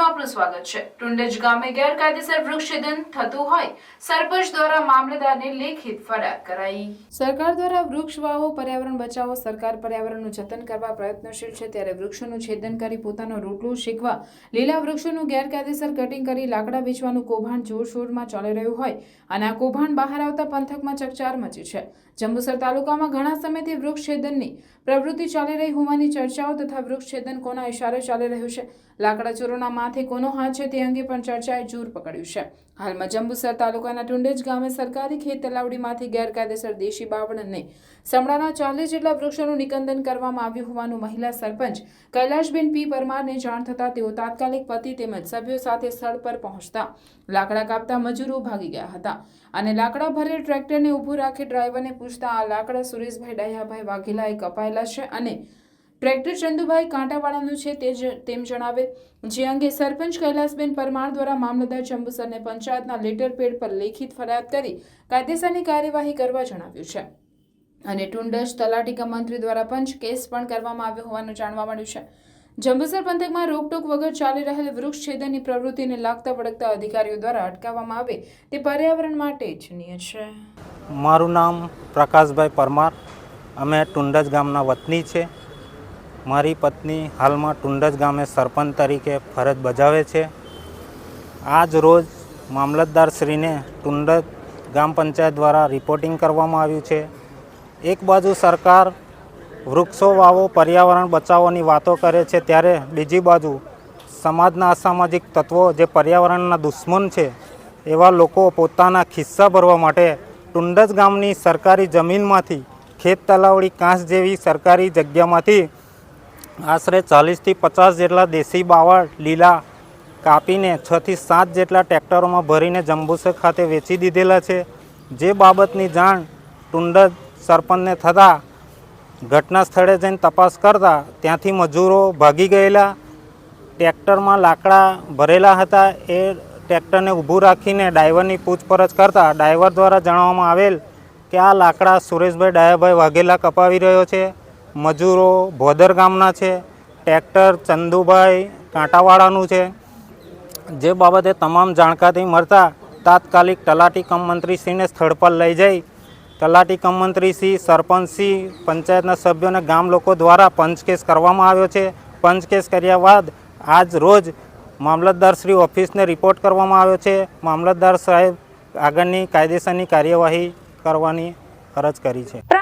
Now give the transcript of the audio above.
આપનું સ્વાગત છે. ટુંડેજ ગામે ગેરકાયદેસર વૃક્ષછેદન થતું હોય, સરપંચ દ્વારા મામલેદારને લેખિત ફરિયાદ કરાઈ. સરકાર દ્વારા વૃક્ષ વાવો, પર્યાવરણ બચાવો, સરકાર પર્યાવરણનું જતન કરવા પ્રયત્નશીલ છે, ત્યારે વૃક્ષોનું છેદન કરી પોતાનો રોટલો શીખવા લીલા વૃક્ષોનું ગેરકાયદેસર કટિંગ કરી લાકડા વેચવાનું કૌભાંડ જોરશોરમાં ચાલી રહ્યું હોય, અને આ કૌભાંડ બહાર આવતા પંથકમાં ચકચાર મચી છે. જંબુસર તાલુકામાં ઘણા સમયથી વૃક્ષ છેદનની પ્રવૃત્તિ ચાલી રહી હોવાની ચર્ચાઓ તથા વૃક્ષ છેદન કોના ઇશારે ચાલી રહ્યું છે? લાકડા ચોરોના માથે કોનો હાથ છે તે અંગે પણ ચર્ચાએ જોર પકડ્યું છે. હાલમાં જંબુસર તાલુકાના ટુંડેજ ગામે સરકારી ખેત તલાવડીમાંથી ગેરકાયદેસર દેશી બાવળને સમડાના ચાલીસ જેટલા વૃક્ષોનું નિકંદન કરવામાં આવ્યું હોવાનું મહિલા સરપંચ કૈલાશબેન પી પરમારને જાણ થતાં તેઓ તાત્કાલિક પતિ તેમજ સભ્યો સાથે સ્થળ પર પહોંચતા લાકડા કાપતા મજૂરો ભાગી ગયા હતા અને લાકડા ભરેલ ટ્રેક્ટરને ઊભું રાખી ડ્રાઈવરને પૂછતા આ લાકડા સુરેશભાઈ ડાયાભાઈ વાઘેલાએ કપાયેલા છે અને ટ્રેક્ટર ચંદુભાઈ કાંટાવાળાનું છે તે તેમ જણાવે, જે અંગે સરપંચ કૈલાસબેન પરમાર દ્વારા મામલતદાર ચંબુસરને પંચાયતના લેટર પેડ પર લેખિત ફરિયાદ કરી કાયદેસરની કાર્યવાહી કરવા જણાવ્યું છે. અને ટુંડસ તલાટીકા મંત્રી દ્વારા પંચ કેસ પણ કરવામાં આવ્યો હોવાનું જાણવા મળ્યું છે. જંબુસર પંથકમાં રોકટોક વગર ચાલી રહેલ વૃક્ષ છેદનની પ્રવૃત્તિને લાગતા વળગતા અધિકારીઓ દ્વારા અટકાવવામાં આવે તે પર્યાવરણ માટે ઇચ્છનીય છે. મારું નામ પ્રકાશભાઈ પરમાર. અમે ટુંડસ ગામના વતની છે. મારી પત્ની હાલમાં ટુંડજ ગામે સરપંચ તરીકે ફરજ બજાવે છે. આજ રોજ મામલતદારશ્રીને ટુંડજ ગામ પંચાયત દ્વારા રિપોર્ટિંગ કરવામાં આવ્યું છે. એક બાજુ સરકાર વૃક્ષો વાવો, પર્યાવરણ બચાવવાની વાતો કરે છે, ત્યારે બીજી બાજુ સમાજના અસામાજિક તત્વો જે પર્યાવરણના દુશ્મન છે, એવા લોકો પોતાના ખિસ્સા ભરવા માટે ટુંડજ ગામની સરકારી જમીનમાંથી ખેત તલાવડી કાંસ જેવી સરકારી જગ્યામાંથી આશરે ચાલીસથી પચાસ જેટલા દેશી બાવળ, લીલા કાપીને છથી સાત જેટલા ટ્રેક્ટરોમાં ભરીને જંબુસર ખાતે વેચી દીધેલા છે. જે બાબતની જાણ ટુંડજ સરપંચને થતાં ઘટના સ્થળે જઈને તપાસ કરતા ત્યાંથી મજૂરો ભાગી ગયેલા. ટ્રેક્ટરમાં લાકડા ભરેલા હતા. એ ટ્રેક્ટરને ઊભું રાખીને ડ્રાઈવરની પૂછપરછ કરતા ડ્રાઈવર દ્વારા જણાવવામાં આવેલ કે આ લાકડા સુરેશભાઈ ડાયાભાઈ વાઘેલા કપાવી રહ્યો છે. મજૂરો ભોદર ગામના છે, ટ્રેક્ટર ચંદુભાઈ કાંટાવાળાનું છે. જે બાબતે તમામ જાણકારી મળતા તાત્કાલિક તલાટી કમમંત્રીશ્રીને સ્થળ પર લઈ જઈ. તલાટી કમમંત્રીશ્રી સરપંચશ્રી પંચાયતના સભ્યોને ગામ લોકો દ્વારા પંચકેસ કરવામાં આવ્યો છે. પંચકેસ કર્યા બાદ આજ રોજ મામલતદારશ્રી ઓફિસને રિપોર્ટ કરવામાં આવ્યો છે. મામલતદાર સાહેબ આગળની કાયદેસરની કાર્યવાહી કરવાની અરજ કરી છે.